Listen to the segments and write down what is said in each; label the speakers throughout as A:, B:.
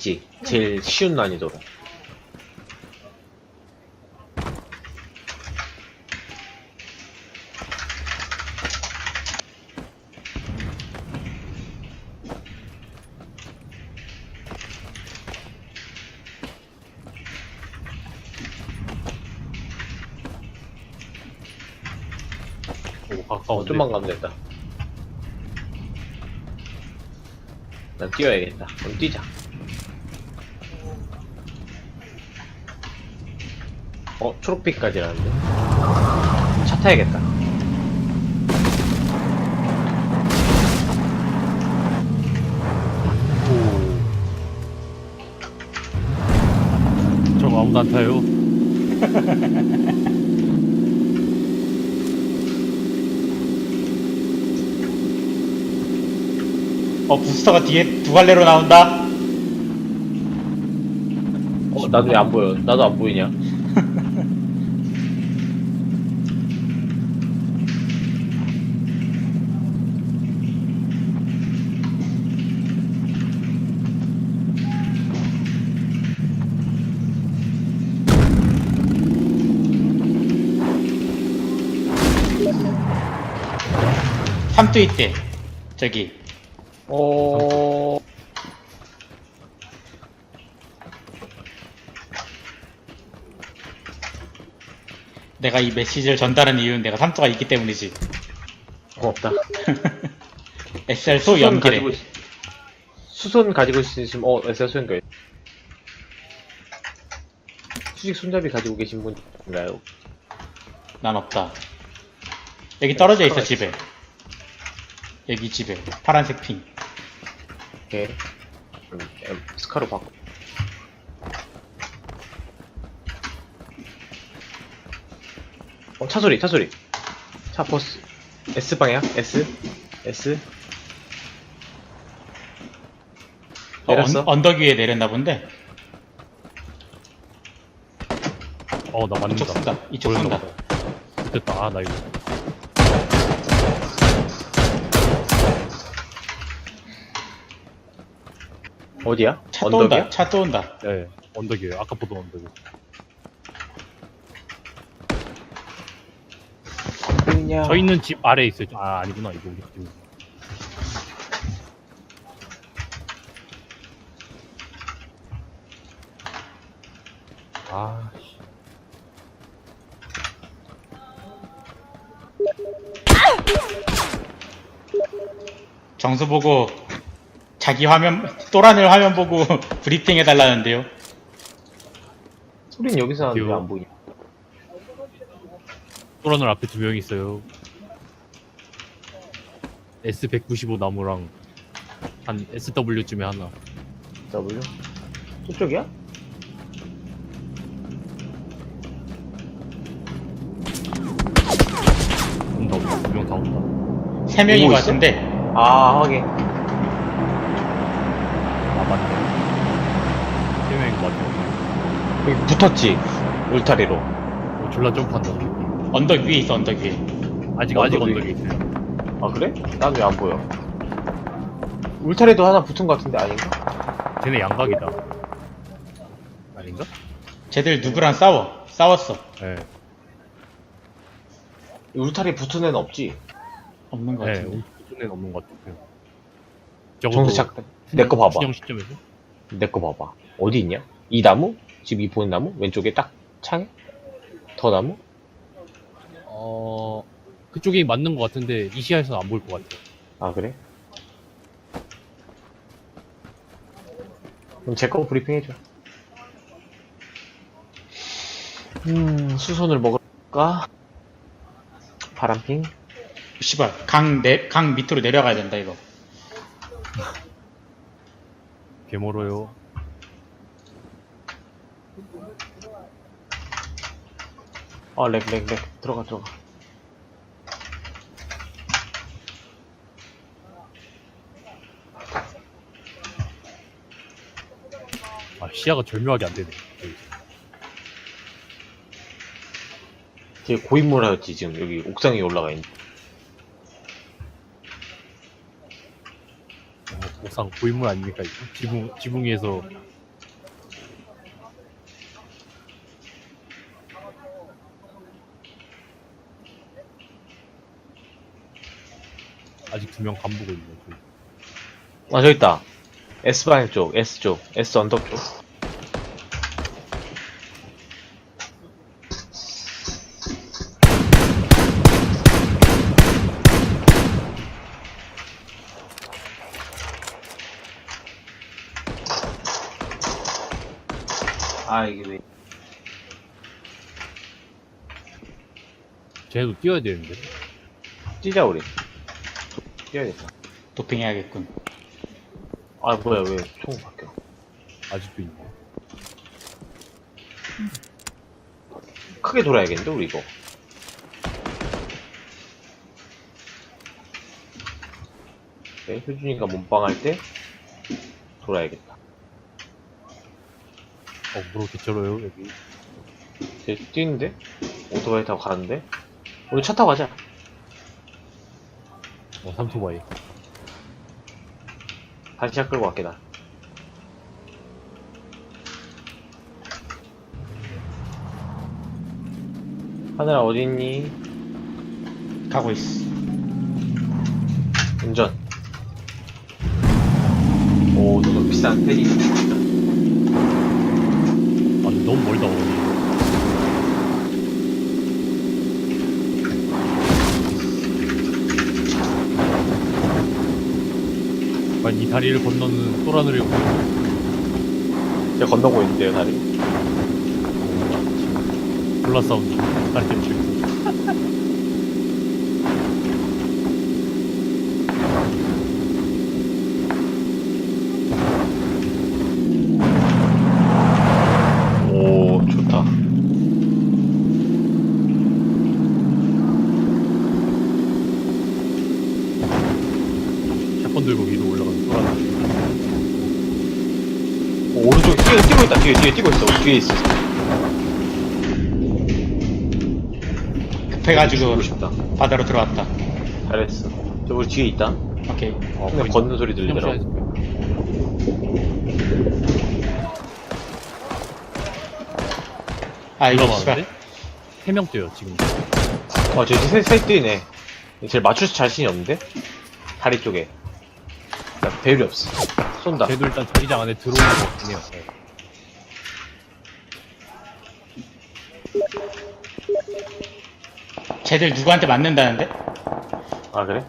A: 지 제일 쉬운 난이도로.
B: 오
A: 어,
B: 가까운데
A: 좀만 가면 된다. 난 뛰어야겠다. 그럼 뛰자. 어, 초록빛까지라는데? 차 타야겠다.
B: 오. 저거 아무도 안 타요
C: 어 부스터가 뒤에 두 갈래로 나온다.
A: 어, 나도 왜 안 보여? 나도 안 보이냐?
C: 삼뚜 있대. 저기
A: 어,
C: 내가 이 메시지를 전달한 이유는 내가 삼뚜가 있기 때문이지.
A: 고맙다.
C: SR 소
A: 수손
C: 연기래.
A: 가지고, 있- 수손 가지고 있으시면, 어, SR 소인가요? 수직 손잡이 가지고 계신 분인가요?
C: 난 없다. 여기 떨어져 있어 집에. 여기 집에 파란색 핑.
A: 오케이. 음, 음, 스카로 바꿔. 어, 차 소리, 차 소리. 차 버스. S 방향? S? S?
C: 어,
A: 내렸어?
C: 언, 언덕 위에 내렸나 본데.
B: 어나 맞는다
C: 이쪽 쏜다. 이쪽 쏜다.
B: 됐다 아 나 이거
A: 어디야?
C: 차 또
A: 언덕이야?
C: 온다. 차 또 온다.
B: 예 언덕이에요 아까 보던 언덕이
A: 그냥...
B: 저 있는 집 아래에 있어요 아 아니구나 이거 우리 집 아, 씨.
C: 정수 보고 자기 화면 또란을 화면 보고 브리핑 해달라는데요.
A: 소리는 여기서
B: 귀여워.
A: 왜안 보이냐?
B: 또라늘 앞에 두 명 있어요. S195 나무랑 한 SW쯤에 하나.
A: W? 저쪽이야?
B: 온다 온다 두명 다 온다.
C: 세 명인 것
A: 있어?
C: 같은데
A: 아, 확인.
B: 아 맞네. 세 명인 것 같아.
A: 여기 붙었지? 울타리로.
B: 어, 졸라 점프한다.
C: 언덕 위에 있어 언덕 위에.
B: 아직
A: 언덕
B: 아직
A: 위에.
B: 언덕에 있어요.
A: 아, 그래? 난 왜 안 보여? 울타리도 하나 붙은 것 같은데 아닌가?
B: 쟤네 양각이다. 아닌가?
C: 쟤들 누구랑 싸워? 싸웠어.
B: 예.
A: 울타리 붙은 애는 없지?
C: 없는 것
B: 예.
C: 같은데.
B: 우선은 없는 것 같아요.
A: 정수 잠깐. 내거 봐봐.
B: 수정 시점에서?
A: 내 거 봐봐. 어디 있냐? 이 나무? 지금 이 보는 나무? 왼쪽에 딱 창에? 더 나무?
B: 어 그쪽이 맞는 것 같은데 이 시야에서는 안 보일 것 같아요.
A: 아, 그래? 그럼 제 거 브리핑 해줘. 음, 수선을 먹을까? 바람핑?
C: 씨발 강 내 강 밑으로 내려가야 된다 이거.
B: 개멀어요.
A: 아, 렉, 렉, 렉. 들어가, 들어가.
B: 아 시야가 절묘하게 안 되네. 여기.
A: 걔 고인물 하였지, 지금. 여기 옥상에 올라가 있는.
B: 어, 막상 고인물 아닙니까 이거? 지붕 지붕 위에서 아직 두 명 간보고 있네. 저기.
A: 아, 저기 있다. S방향 쪽, S쪽, S 언덕 쪽. 아, 이게 왜.
B: 쟤도 뛰어야 되는데.
A: 뛰자, 우리. 뛰어야겠다.
C: 도핑해야겠군.
A: 아, 뭐야, 왜 총 바뀌어.
B: 아직도 있네.
A: 크게 돌아야겠는데, 우리 이거. 네, 효준이가 몸빵할 때 돌아야겠다.
B: 어, 뭐로 개쩔어요 여기.
A: 쟤 뛰는데? 오토바이 타고 가는데? 우리 차 타고 가자.
B: 어, 삼토바이.
A: 다시 차 끌고 갈게, 나. 하늘아, 어딨니?
C: 가고 있어.
A: 운전. 오, 너도 비싼 페리.
B: 아, 근데 너무 멀다 어디. 빨리 이 다리를 건너는 오고
A: 제가 건너고 있는데요, 다리.
B: 골라 사운드 다리를 줄.
A: 오, 좋다.
B: 샷건 들고 위로 올라가는 소라늘.
A: 오, 오른쪽에 뛰어, 뛰고 있다. 뒤에, 뒤에 뛰고 있어. 우리 뒤에 있어.
C: 급해가지고
A: 죽고 싶다.
C: 바다로 들어왔다.
A: 잘했어. 저 우리 뒤에 있다.
C: 오케이.
B: 어,
A: 근데. 걷는 소리 들리더라고.
C: 아, 이거
B: 올라가는데?
C: 씨발.
B: 세명 뛰어요 지금.
A: 어, 저 세, 세 뛰네. 제일 맞출 자신이 없는데? 다리 쪽에. 나 배율이 없어. 쏜다.
B: 쟤도 일단 자기장 안에 들어오는 것 같긴 해요. 네.
C: 쟤들 누구한테 맞는다는데?
A: 아, 그래?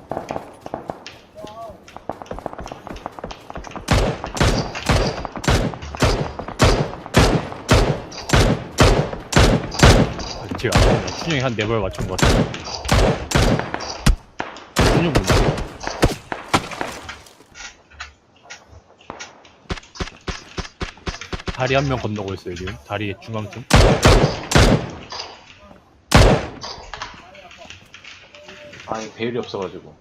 B: 아, 지금 안 춘영이 한 네 발 맞춘 것 같아. 춘영 뭔데? 다리 한 명 건너고 있어요 지금. 다리 중앙쯤.
A: 아, 이 배율이 없어가지고.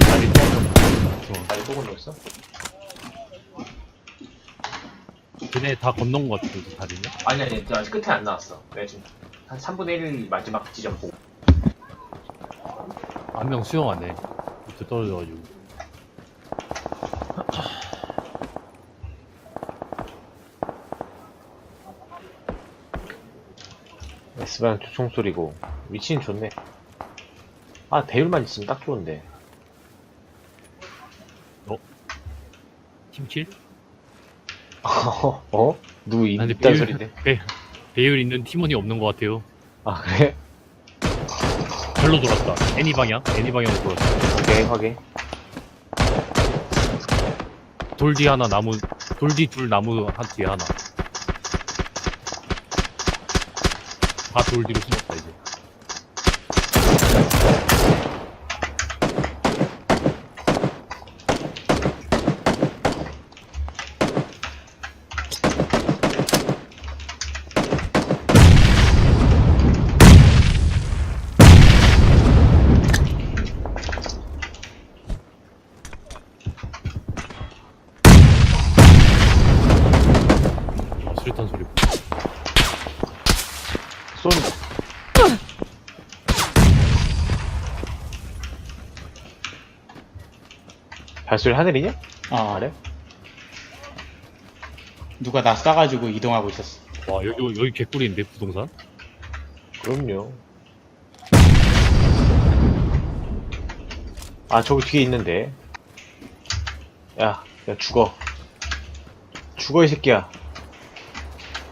B: 다리 또한명 중앙.
A: 다리 또 건넜어?
B: 걔네 다 건넌 것 같아 이 다리는.
A: 아니, 아니, 저 아직 끝에 안 나왔어. 내가 지금 한 3분의 1 마지막 지점 보고.
B: 한 명 수영 안 해. 밑에 떨어져가지고.
A: S방 조총 소리고. 위치는 좋네. 아, 배율만 있으면 딱 좋은데.
B: 팀킬?
A: 어? 어? 누구 이-
B: 아, 근데
A: 있단
B: 배율-
A: 소리인데?
B: 배, 배율 있는 팀원이 없는 것 같아요.
A: 아, 그래?
B: 별로 돌았다. 애니 방향? 애니 방향으로 돌았다.
A: 오케이, 확인.
B: 돌 뒤 하나, 나무, 돌 뒤 둘, 나무 한 뒤에 하나. 다 돌 뒤로 숨었다, 이제. 어, 수류탄 소리.
A: 쏜다. 발소리 하늘이냐?
C: 어,
A: 아래?
C: 누가 나 쏴가지고 이동하고 있었어.
B: 와 여기 여기 개꿀인데 부동산?
A: 그럼요. 아, 저기 뒤에 있는데. 야, 야, 죽어. 죽어, 이 새끼야.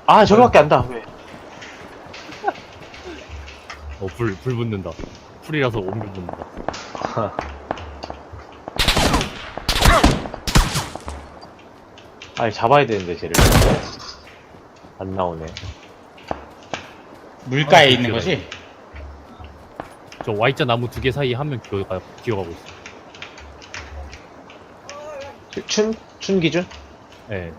A: 아, 저기밖에 안 다. 왜?
B: 어불 불 붙는다. 풀이라서 온불 붙는다.
A: 아니, 잡아야 되는데, 쟤를. 안 나오네.
C: 물가에
B: 아,
C: 있는. 거지?
B: 저 Y자 나무 두 개 사이 한명 기어가 기어가고 있어.
A: 저 춘? 춘 기준?
B: 예.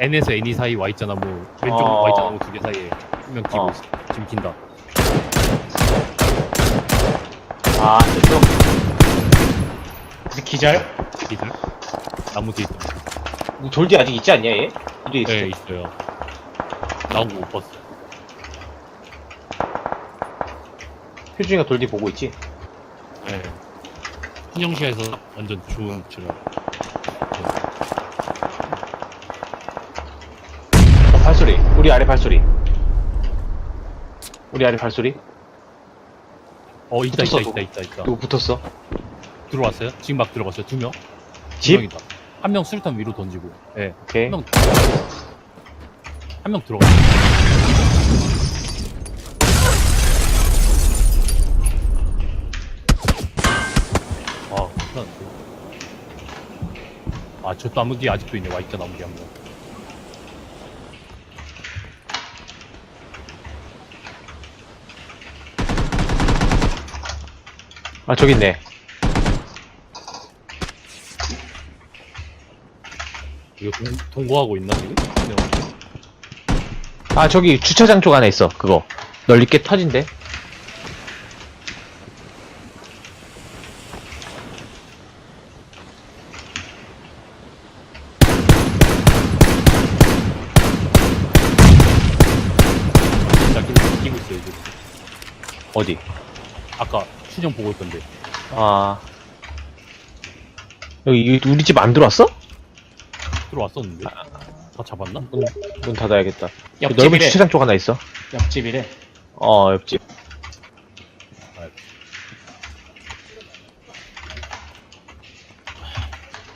B: N에서 N이 사이 Y자 나무 왼쪽
A: 어.
B: Y자 나무 두 개 사이에 한 명 기고
A: 어.
B: 있어. 지금 긴다.
A: 아, 저쪽.
C: 기절?
B: 기들 나무 뒤에 있다.
A: 돌디 아직 있지 않냐, 얘? 뒤에 있어.
B: 네 있어요. 나온 거못 봤어.
A: 효준이가 돌디 보고 있지?
B: 예. 신영시에서 완전 좋은 위치라.
A: 어, 발소리. 우리 아래 발소리. 우리 아래 발소리.
B: 어 있다 있다
A: 붙었어,
B: 있다 있다 있다.
A: 누구 붙었어?
B: 들어왔어요? 지금 막 들어갔어요. 두 명. 두
A: 집?
B: 명이다. 한 명 수류탄 위로 던지고. 예.
A: 오케이.
B: 한 명. 한 명 들어가. 아, 괜찮은데. 아, 저 나무 뒤에 아직도 있네. 와이트 나무 뒤에 한 명.
A: 아, 저기 있네.
B: 이거 동, 동거하고 있나, 지금? 네.
A: 아, 저기 주차장 쪽 안에 있어. 그거. 널리 꽤 터진대.
B: 나 계속 끼고 있어요, 지금.
A: 어디?
B: 아까 수정 보고 있던데.
A: 아. 여기 이- 우리 집 안 들어왔어?
B: 들어왔었는데. 다 잡았나?
A: 문, 문 닫아야겠다. 그 넓은
C: 옆집이래.
A: 주차장 쪽 하나 있어.
C: 옆집이래.
A: 어, 옆집.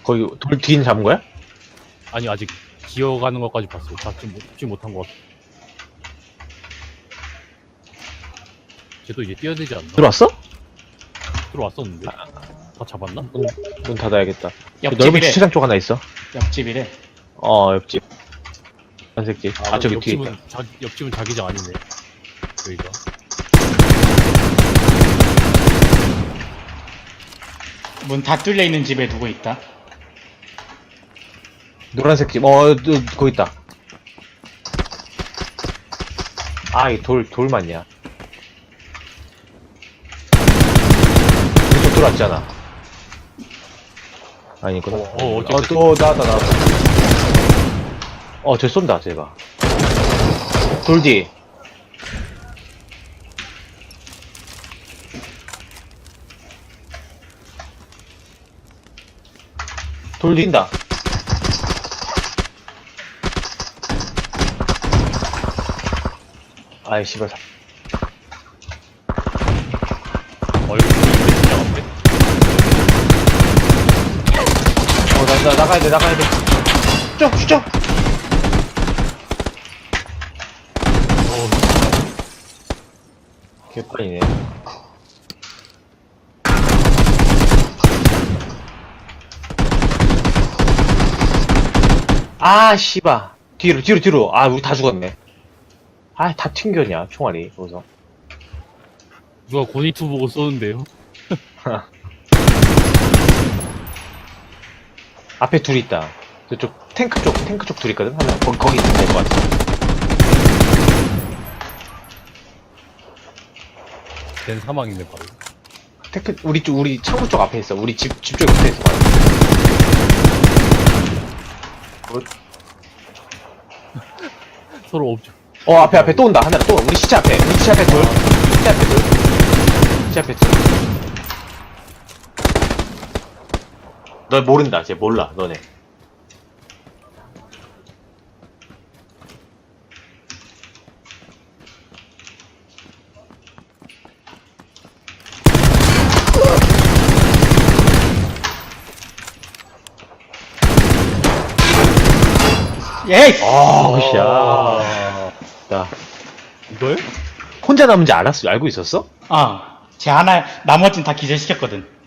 A: 거기 돌 뒤는 잡은 거야?
B: 아니, 아직 기어가는 것까지 봤어요. 잡지, 못, 잡지 못한 것 같아. 쟤도 이제 뛰어야 되지 않나?
A: 들어왔어?
B: 들어왔었는데. 다 잡았나?
A: 문, 문 닫아야겠다. 그 넓은
C: 옆집이래.
A: 주차장 쪽 하나 있어.
C: 옆집이래.
A: 어, 옆집. 한색집. 아, 저기 뒤에
B: 옆집은
A: 있다.
B: 자, 옆집은 자기장 아니네. 여기가.
C: 문 다 뚫려 있는 집에 누구 있다?
A: 노란색 집. 어, 너, 거기 있다. 아, 이 돌, 돌 맞냐. 이쪽 들어왔잖아. 아니구나.
B: 어, 어,
A: 어,
B: 어쨌든.
A: 또, 나왔다, 나왔다. 어, 쟤 쏜다, 쟤가. 돌 뒤. 돌 뒤인다. 아이, 씨발.
B: 어, 여기 진짜
A: 어, 나, 나, 나가야 돼, 나가야 돼. 쭉, 쭉, 쭉.
B: 어,
A: 개판이네. 아, 씨바. 뒤로, 뒤로, 뒤로. 아, 우리 다 죽었네. 아, 다 튕겼냐, 총알이, 거기서.
B: 누가 고니투 보고 쏘는데요?
A: 앞에 둘 있다. 저쪽, 탱크 쪽, 탱크 쪽둘 있거든? 하나, 거기, 거기 있으면 될것 같아.
B: 된 사망이네, 바로.
A: 탱크, 우리 쪽, 우리 창문 쪽 앞에 있어. 우리 집, 집 쪽에 붙어 있어. 바로. 굿.
B: 서로 없죠.
A: 어, 앞에, 앞에 또 온다. 하나, 또. 우리 시체 앞에. 우리 시체 앞에 돌. 시체 앞에 돌. 시체 앞에 돌. 너 모른다. 쟤 몰라. 너네.
C: 예이!
A: 아, 씨, 야.
B: 아,
A: 야,
B: 이걸?
A: 혼자 남은 지 알았어? 알고 있었어?
C: 어, 쟤 하나, 나머진 다 기절시켰거든.